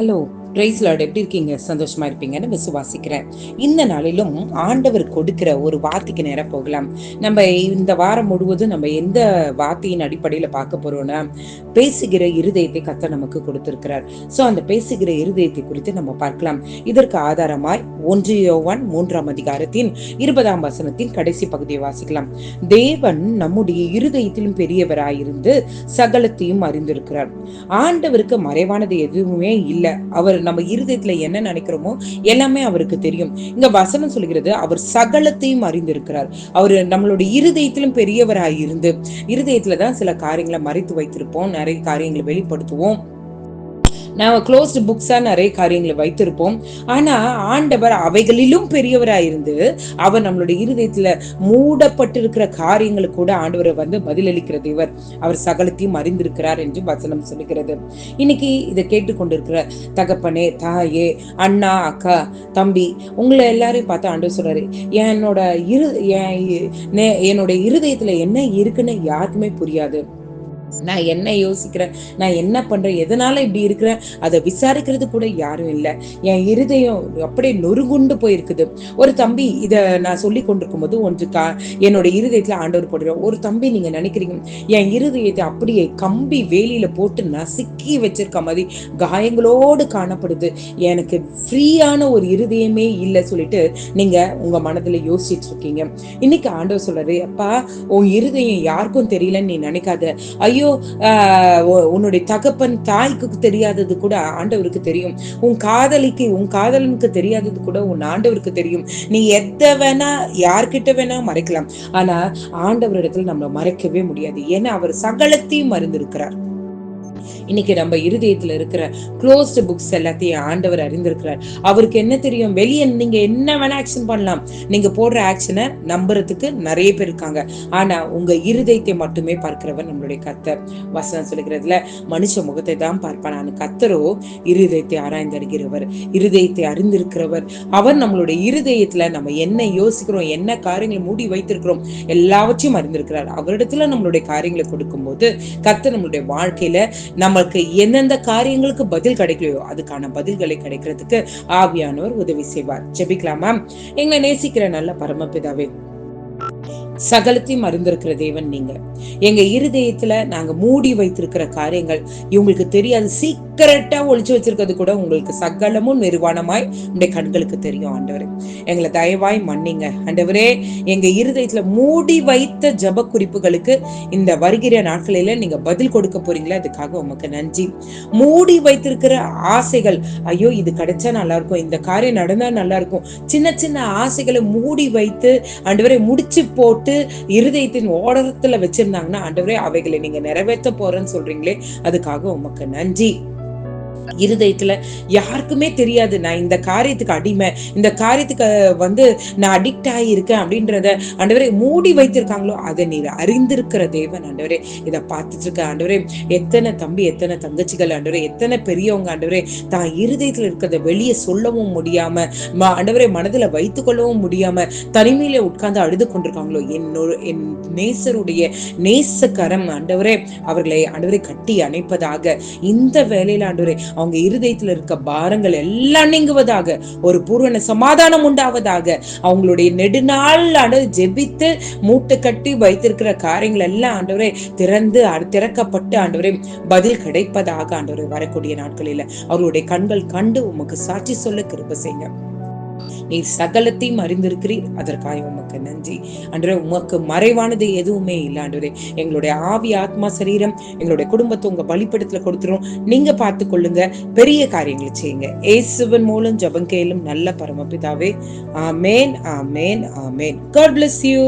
Hello. Price Lord எப்படி இருக்கீங்க? சந்தோஷமா இருப்பீங்கன்னு விசுவாசிக்கிறேன். இந்த நாளிலும் ஆண்டவர் கொடுக்கிற ஒரு வார்த்தைக்கு நேரம் போகலாம். நம்ம இந்த வாரம் முழுவதும் நம்ம எந்த வார்த்தையின் அடிப்படையில பார்க்க போறோம்னா பேசுகிற இருதயத்தை கத்த நமக்கு கொடுத்திருக்கிறார். சோ அந்த பேசுகிற இருதயத்தை குறித்து நம்ம பார்க்கலாம். இதற்கு ஆதாரமாய் ஒன்று யோவான் மூன்றாம் அதிகாரத்தின் இருபதாம் வசனத்தின் கடைசி பகுதியை வாசிக்கலாம். தேவன் நம்முடைய இருதயத்திலும் பெரியவராயிருந்து சகலத்தையும் அறிந்திருக்கிறார். ஆண்டவருக்கு மறைவானது எதுவுமே இல்லை. அவர் நம்ம இருதயத்துல என்ன நினைக்கிறோமோ எல்லாமே அவருக்கு தெரியும். இங்க வசனம் சொல்கிறது அவர் சகலத்தையும் அறிந்திருக்கிறார். அவர் நம்மளுடைய இருதயத்திலும் பெரியவராக இருந்து இருதயத்துலதான் சில காரியங்களை மறைத்து வைத்திருப்போம் நிறைய காரியங்களை வெளிப்படுத்துவோம். நாம க்ளோஸ்டு புக்ஸா நிறைய காரியங்களை வைத்திருப்போம். ஆனா ஆண்டவர் அவைகளிலும் பெரியவராயிருந்து அவர் நம்மளுடைய இருதயத்துல மூடப்பட்டிருக்கிற காரியங்களுக்கு கூட ஆண்டவரை வந்து பதிலளிக்கிறது இவர் அவர் சகலத்தையும் அறிந்திருக்கிறார் என்று வசனம் சொல்லுகிறது. இன்னைக்கு இதை கேட்டுக்கொண்டிருக்கிற தகப்பனே தாயே அண்ணா அக்கா தம்பி உங்களை எல்லாரையும் பார்த்து ஆண்டவர் சொல்றாரு என்னோட இரு என்னோட இருதயத்துல என்ன இருக்குன்னு யாருக்குமே புரியாது. நான் என்ன யோசிக்கிறேன்? நான் என்ன பண்றேன்? எதனால இப்படி இருக்கிறேன்? அதை விசாரிக்கிறது கூட யாரும் இல்லை. என் இருதயம் அப்படியே நொறுகுண்டு போயிருக்குது. ஒரு தம்பி இதை நான் சொல்லி கொண்டிருக்கும் போது ஒன்று கா என்னோட இருதயத்துல ஆண்டவர் போடுறேன் ஒரு தம்பி நீங்க நினைக்கிறீங்க என் இருதயத்தை அப்படியே கம்பி வேலியில போட்டு நசுக்கி வச்சிருக்க மாதிரி காயங்களோடு காணப்படுது. எனக்கு ஃப்ரீயான ஒரு இருதயமே இல்லை சொல்லிட்டு நீங்க உங்க மனதுல யோசிச்சுட்டு இருக்கீங்க. இன்னைக்கு ஆண்டவர் சொல்றாரு அப்பா உன் இருதயம் யாருக்கும் தெரியலன்னு நீ நினைக்காத. ஐயோ உன்னுடைய தகப்பன் தாய்க்கு தெரியாதது கூட ஆண்டவருக்கு தெரியும். உன் காதலிக்கு உன் காதலனுக்கு தெரியாதது கூட உன் ஆண்டவருக்கு தெரியும். நீ எத்த வேணா யார்கிட்ட வேணா மறைக்கலாம். ஆனா ஆண்டவரிடத்துல நம்மளை மறைக்கவே முடியாது. ஏன்னா அவர் சகலத்தையும் மறந்திருக்கிறார். இன்னைக்கு நம்ம இருதயத்துல இருக்கிற க்ளோஸ்டு புக்ஸ் எல்லாத்தையும் ஆண்டவர் அறிந்திருக்கிறார். அவருக்கு என்ன தெரியும்? வெளியே நீங்க என்ன வேணா ஆக்ஷன் பண்ணலாம். நீங்க போடுற ஆக்ஷனை நம்புறதுக்கு நிறைய பேர் இருக்காங்க. ஆனா உங்க இருதயத்தை மட்டுமே பார்க்கிறவர் நம்மளுடைய கத்தர் வசனம் சொல்லுகிறதுல மனுஷ முகத்தை தான் பார்ப்பான். நான் கத்தரோ இருதயத்தை ஆராய்ந்தடுகிறவர் இருதயத்தை அறிந்திருக்கிறவர். அவர் நம்மளுடைய இருதயத்துல நம்ம என்ன யோசிக்கிறோம் என்ன காரியங்களை மூடி வைத்திருக்கிறோம் எல்லாவற்றையும் அறிந்திருக்கிறார். அவரிடத்துல நம்மளுடைய காரியங்களை கொடுக்கும் போது நம்மளுடைய வாழ்க்கையில நம்மளுக்கு எந்தெந்த காரியங்களுக்கு பதில் கிடைக்கலையோ அதுக்கான பதில்களை கிடைக்கிறதுக்கு ஆவியானவர் உதவி செய்வார். ஜெபிக்கலாமா? எங்களை நேசிக்கிற நல்ல பரமபிதாவே சகலத்தையும் அறிந்திருக்கிற தேவன் நீங்க. எங்க இருதயத்துல நாங்க மூடி வைத்திருக்கிற காரியங்கள் இவங்களுக்கு தெரியாது. சீக்கிரம் சீக்கிரட்டா ஒழிச்சு வச்சிருக்கிறது கூட உங்களுக்கு சகலமும் நிர்வாணமாய் உடைய கண்களுக்கு தெரியும் ஆண்டவர். எங்களை தயவாய் மன்னிங்க. ஆண்டவரே எங்க இருதயத்துல மூடி வைத்த ஜப குறிப்புகளுக்கு இந்த வருகிற நாட்களில நீங்க பதில் கொடுக்க போறீங்களா? அதுக்காக உமக்கு நன்றி. மூடி வைத்திருக்கிற ஆசைகள் ஐயோ இது கிடைச்சா நல்லா இருக்கும் இந்த காரியம் நடந்தா நல்லா இருக்கும் சின்ன சின்ன ஆசைகளை மூடி வைத்து ஆண்டவரை முடிச்சு போட்டு இருதயத்தின் ஓடத்துல வச்சிருந்தாங்கன்னா ஆண்டவரே அவைகளை நீங்க நிறைவேற்ற போறேன்னு சொல்றீங்களே அதுக்காக உமக்கு நன்றி. இருதயத்துல யாருக்குமே தெரியாது. நான் இந்த காரியத்துக்கு அடிமை. இந்த காரியத்துக்கு வந்து நான் அடிக்ட் ஆகியிருக்கேன் அப்படின்றத ஆண்டவரே மூடி வைத்திருக்காங்களோ அதை நீர் அறிந்திருக்கிற தேவன் ஆண்டவரே. இதை பார்த்துட்டு இருக்க ஆண்டவரே. எத்தனை தம்பி எத்தனை தங்கச்சிகள் ஆண்டவரே. எத்தனை பெரியவங்க ஆண்டவரே. தான் இருதயத்துல இருக்கிறத வெளியே சொல்லவும் முடியாம ஆண்டவரே மனதுல வைத்துக் கொள்ளவும் முடியாம தனிமையில உட்கார்ந்து அழுது கொண்டிருக்காங்களோ. என்னோட என் நேசருடைய நேசக்கரம் ஆண்டவரே அவர்களை ஆண்டவரை கட்டி அணைப்பதாக இந்த வேலையில ஆண்டவரே அவங்க இருதயத்துல இருக்க பாரங்கள் எல்லாம் நீங்குவதாக ஒரு பூர்வன சமாதானம் உண்டாவதாக அவங்களுடைய நெடுநாள் ஆண்டு ஜெபித்து மூட்டை கட்டி வைத்திருக்கிற காரியங்கள் எல்லாம் ஆண்டவரே திறந்து திறக்கப்பட்டு ஆண்டவரே பதில் கிடைப்பதாக ஆண்டவரை வரக்கூடிய நாட்களில அவர்களுடைய கண்கள் கண்டு உமக்கு சாட்சி சொல்ல கிருப்ப செய்யுங்க. நீ சகலத்தையும் அறிந்திருக்கிறீர். அதற்காக உமக்கு நன்றி. அன்றே உமக்கு மறைவானது எதுவுமே இல்லை ஆண்டவரே எங்களுடைய ஆவி ஆத்மா சரீரம் எங்களுடைய குடும்பத்தை உங்க பலிப்படத்துல கொடுத்துரும். நீங்க பார்த்து கொள்ளுங்க. பெரிய காரியங்களை செய்யுங்க. ஏசுவன் மூலம் ஜபங்கேலும் நல்ல பரமபிதாவே. ஆமேன் ஆமேன் ஆமேன். God bless you